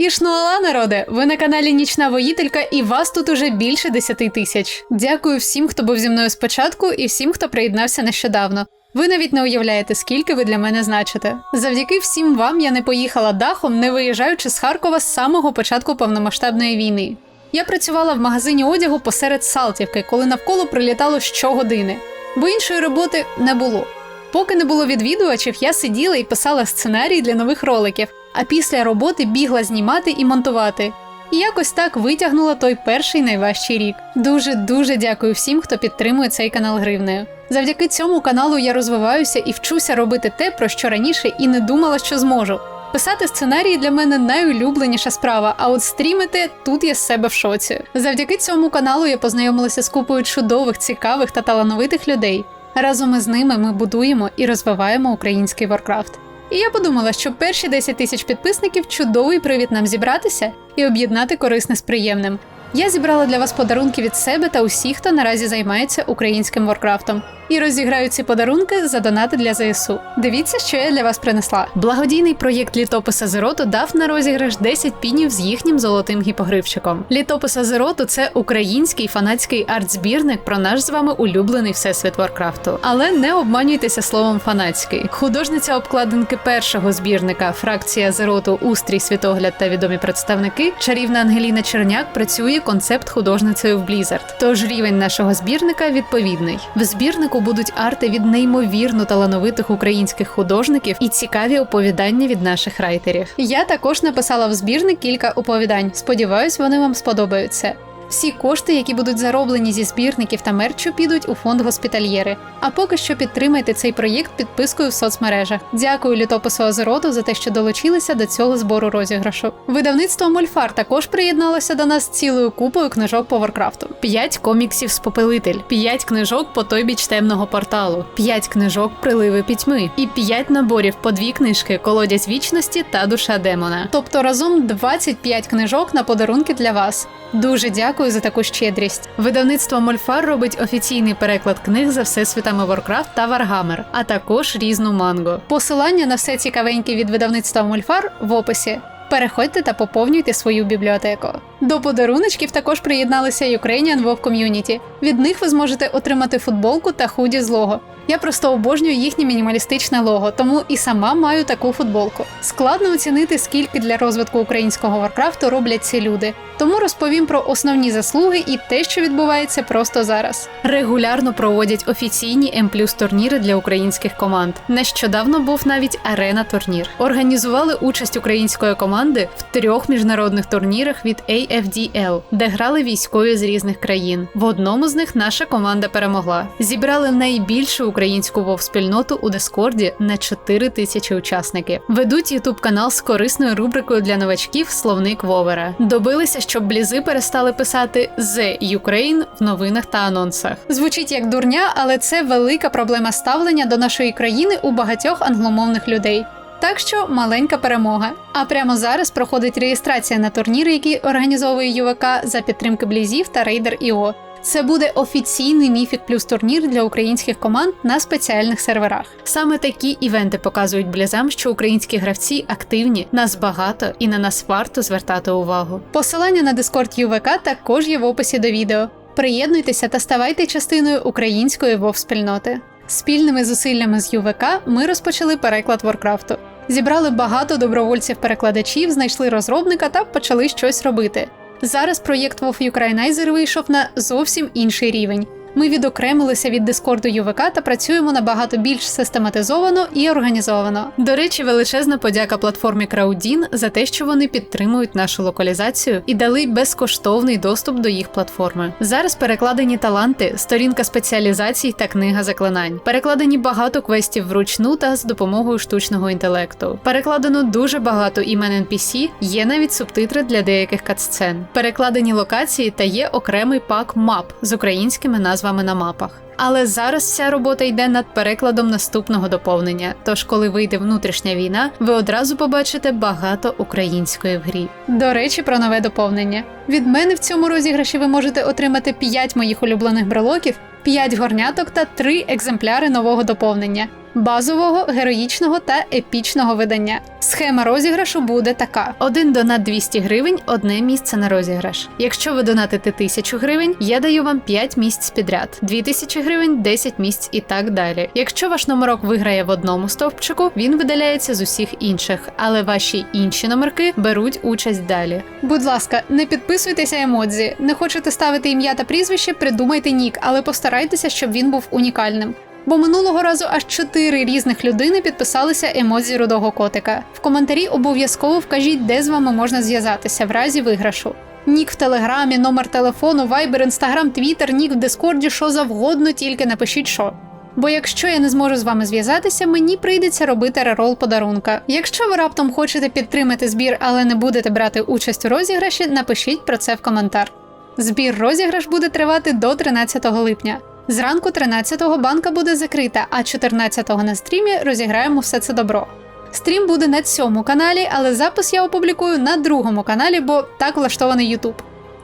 Ішнуала, народе! Ви на каналі Нічна Воїтелька, і вас тут уже більше 10 тисяч. Дякую всім, хто був зі мною спочатку, і всім, хто приєднався нещодавно. Ви навіть не уявляєте, скільки ви для мене значите. Завдяки всім вам я не поїхала дахом, не виїжджаючи з Харкова з самого початку повномасштабної війни. Я працювала в магазині одягу посеред Салтівки, коли навколо прилітало щогодини, бо іншої роботи не було. Поки не було відвідувачів, я сиділа і писала сценарій для нових роликів, а після роботи бігла знімати і монтувати. І якось так витягнула той перший найважчий рік. Дуже дуже дякую всім, хто підтримує цей канал гривнею. Завдяки цьому каналу я розвиваюся і вчуся робити те, про що раніше і не думала, що зможу. Писати сценарії для мене найулюбленіша справа, а от стрімити тут я з себе в шоці. Завдяки цьому каналу я познайомилася з купою чудових, цікавих та талановитих людей. Разом із ними ми будуємо і розвиваємо український Warcraft. І я подумала, що перші 10 тисяч підписників чудовий привід нам зібратися і об'єднати корисне з приємним. Я зібрала для вас подарунки від себе та усіх, хто наразі займається українським Воркрафтом. І розіграю ці подарунки за донати для ЗСУ. Дивіться, що я для вас принесла. Благодійний проєкт літописа Зероту дав на розіграш 10 пінів з їхнім золотим гіпогривчиком. Літопис Азероту це український фанатський арт-збірник про наш з вами улюблений всесвіт Варкрафту. Але не обманюйтеся словом фанатський. Художниця обкладинки першого збірника фракція Зероту Устрій Світогляд та відомі представники чарівна Ангеліна Черняк працює концепт художницею в Blizzard. Тож рівень нашого збірника відповідний. В збірнику будуть арти від неймовірно талановитих українських художників і цікаві оповідання від наших райтерів. Я також написала в збірник кілька оповідань. Сподіваюсь, вони вам сподобаються. Всі кошти, які будуть зароблені зі збірників та мерчу, підуть у фонд госпітальєри. А поки що підтримайте цей проєкт підпискою в соцмережах. Дякую літопису Азероту за те, що долучилися до цього збору розіграшу. Видавництво Мольфар також приєдналося до нас цілою купою книжок по Варкрафту. П'ять коміксів Спопелитель, п'ять книжок по той біч темного порталу, п'ять книжок Приливи пітьми і п'ять наборів по дві книжки Колодязь вічності та душа демона. Тобто разом 25 книжок на подарунки для вас. Дуже дякую за таку щедрість. Видавництво Мольфар робить офіційний переклад книг за всесвітами Warcraft та Warhammer, а також різну манго. Посилання на все цікавеньке від видавництва Мольфар в описі. Переходьте та поповнюйте свою бібліотеку. До подаруночків також приєдналися Ukrainian WoW Community. Від них ви зможете отримати футболку та худі з лого. Я просто обожнюю їхнє мінімалістичне лого, тому і сама маю таку футболку. Складно оцінити, скільки для розвитку українського Варкрафту роблять ці люди. Тому розповім про основні заслуги і те, що відбувається просто зараз. Регулярно проводять офіційні М турніри для українських команд. Нещодавно був навіть арена турнір. Організували участь української команди в трьох міжнародних турнірах від AFDL, де грали військові з різних країн. В одному з них наша команда перемогла. Зібрали найбільшу українську вов спільноту у Дискорді на 4 тисячі учасників. Ведуть ютуб канал з корисною рубрикою для новачків Словник Вовера. Добилися, щоб блізи перестали писати «The Ukraine» в новинах та анонсах. Звучить як дурня, але це велика проблема ставлення до нашої країни у багатьох англомовних людей. Так що маленька перемога. А прямо зараз проходить реєстрація на турніри, які організовує ЮВК за підтримки Блізів та Рейдер Іо. Це буде офіційний міфік плюс турнір для українських команд на спеціальних серверах. Саме такі івенти показують блізам, що українські гравці активні, нас багато і на нас варто звертати увагу. Посилання на Discord ЮВК також є в описі до відео. Приєднуйтеся та ставайте частиною української вов спільноти. Спільними зусиллями з ЮВК ми розпочали переклад Воркрафту. Зібрали багато добровольців-перекладачів, знайшли розробника та почали щось робити. Зараз проєкт WoW Ukrainizer вийшов на зовсім інший рівень. Ми відокремилися від дискорду ЮВК та працюємо набагато більш систематизовано і організовано. До речі, величезна подяка платформі Краудін за те, що вони підтримують нашу локалізацію і дали безкоштовний доступ до їх платформи. Зараз перекладені таланти, сторінка спеціалізацій та книга заклинань. Перекладені багато квестів вручну та з допомогою штучного інтелекту. Перекладено дуже багато імен NPC, є навіть субтитри для деяких катсцен. Перекладені локації та є окремий пак мап з українськими назвами на мапах. Але зараз вся робота йде над перекладом наступного доповнення. Тож, коли вийде внутрішня війна, ви одразу побачите багато української в грі. До речі, про нове доповнення. Від мене в цьому розіграші ви можете отримати 5 моїх улюблених брелоків, 5 горняток та 3 екземпляри нового доповнення. Базового, героїчного та епічного видання. Схема розіграшу буде така: один донат 200 гривень, одне місце на розіграш. Якщо ви донатите 1000 гривень, я даю вам 5 місць підряд, 2000 гривень, 10 місць і так далі. Якщо ваш номерок виграє в одному стовпчику, він видаляється з усіх інших, але ваші інші номерки беруть участь далі. Будь ласка, не підписуйтеся емодзі. Не хочете ставити ім'я та прізвище, придумайте нік, але постарайтеся, щоб він був унікальним. Бо минулого разу аж чотири різних людини підписалися емодзі рудого котика. В коментарі обов'язково вкажіть, де з вами можна зв'язатися в разі виграшу. Нік в телеграмі, номер телефону, вайбер, інстаграм, твіттер, нік в дискорді, що завгодно, тільки напишіть що. Бо якщо я не зможу з вами зв'язатися, мені прийдеться робити рерол подарунка. Якщо ви раптом хочете підтримати збір, але не будете брати участь у розіграші, напишіть про це в коментар. Збір розіграш буде тривати до 13 липня. Зранку 13-го банка буде закрита, а 14-го на стрімі розіграємо все це добро. Стрім буде на цьому каналі, але запис я опублікую на другому каналі, бо так влаштований YouTube.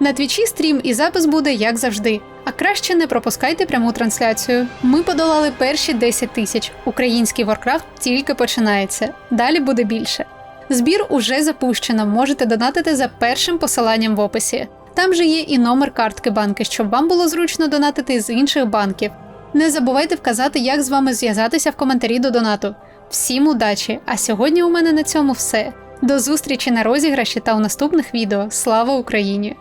На твічі стрім і запис буде як завжди. А краще не пропускайте пряму трансляцію. Ми подолали перші 10 тисяч. Український Warcraft тільки починається. Далі буде більше. Збір уже запущено. Можете донатити за першим посиланням в описі. Там же є і номер картки банки, щоб вам було зручно донатити з інших банків. Не забувайте вказати, як з вами зв'язатися в коментарі до донату. Всім удачі! А сьогодні у мене на цьому все. До зустрічі на розіграші та у наступних відео. Слава Україні!